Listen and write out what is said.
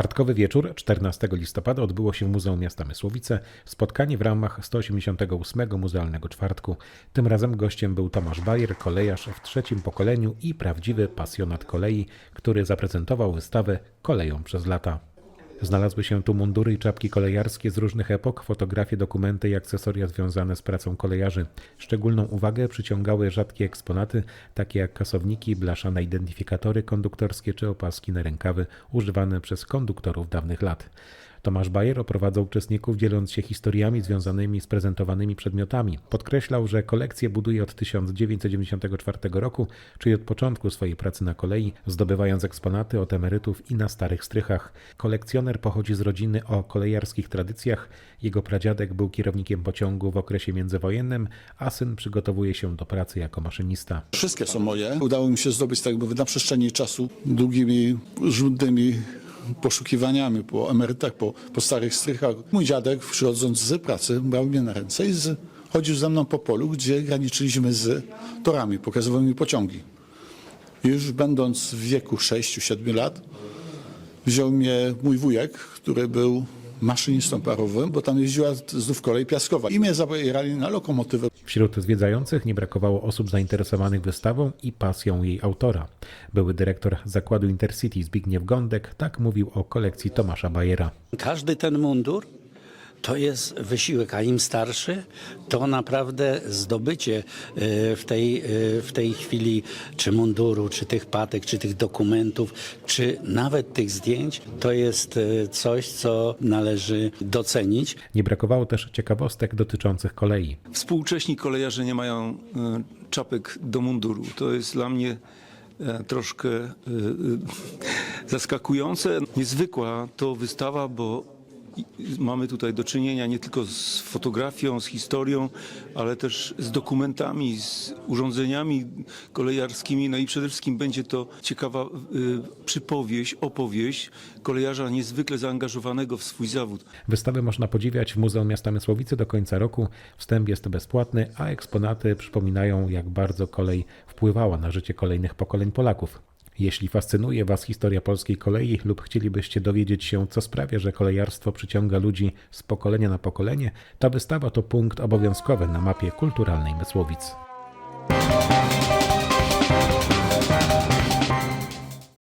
czwartkowy wieczór 14 listopada odbyło się w Muzeum Miasta Mysłowice spotkanie w ramach 188 Muzealnego Czwartku. Tym razem gościem był Tomasz Bajer, kolejarz w trzecim pokoleniu i prawdziwy pasjonat kolei, który zaprezentował wystawę Koleją przez lata. Znalazły się tu mundury i czapki kolejarskie z różnych epok, fotografie, dokumenty i akcesoria związane z pracą kolejarzy. Szczególną uwagę przyciągały rzadkie eksponaty, takie jak kasowniki, blaszane identyfikatory konduktorskie czy opaski na rękawy używane przez konduktorów dawnych lat. Tomasz Bajer oprowadzał uczestników dzieląc się historiami związanymi z prezentowanymi przedmiotami. Podkreślał, że kolekcję buduje od 1994 roku, czyli od początku swojej pracy na kolei, zdobywając eksponaty od emerytów i na starych strychach. Kolekcjoner pochodzi z rodziny o kolejarskich tradycjach. Jego pradziadek był kierownikiem pociągu w okresie międzywojennym, a syn przygotowuje się do pracy jako maszynista. Wszystkie są moje. Udało mi się zdobyć tak jakby na przestrzeni czasu długimi, żmudnymi poszukiwaniami po emerytach, po, po starych strychach. Mój dziadek przychodząc z pracy brał mnie na ręce i z, chodził ze mną po polu, gdzie graniczyliśmy z torami, pokazywał mi pociągi. Już będąc w wieku 6-7 lat wziął mnie mój wujek, który był maszynistą parowym, bo tam jeździła znów kolej piaskowa i mnie zabierali na lokomotywę. Wśród zwiedzających nie brakowało osób zainteresowanych wystawą i pasją jej autora. Były dyrektor zakładu Intercity Zbigniew Gądek tak mówił o kolekcji Tomasza Bajera. Każdy ten mundur to jest wysiłek, a im starszy, to naprawdę zdobycie e, w tej, e, w tej chwili czy munduru, czy tych patek, czy tych dokumentów, czy nawet tych zdjęć, to jest e, coś, co należy docenić. Nie brakowało też ciekawostek dotyczących kolei. Współcześni kolejarze nie mają czapek do munduru. To jest dla mnie troszkę zaskakujące. Niezwykła to wystawa, bo mamy tutaj do czynienia nie tylko z fotografią, z historią, ale też z dokumentami, z urządzeniami kolejarskimi. No i przede wszystkim będzie to ciekawa e, przypowieść, opowieść kolejarza niezwykle zaangażowanego w swój zawód. Wystawę można podziwiać w Muzeum Miasta Mysłowicy do końca roku. Wstęp jest bezpłatny, a eksponaty przypominają, jak bardzo kolej wpływała na życie kolejnych pokoleń Polaków. Jeśli fascynuje Was historia polskiej kolei lub chcielibyście dowiedzieć się, co sprawia, że kolejarstwo przyciąga ludzi z pokolenia na pokolenie, ta wystawa to punkt obowiązkowy na mapie kulturalnej Mysłowic.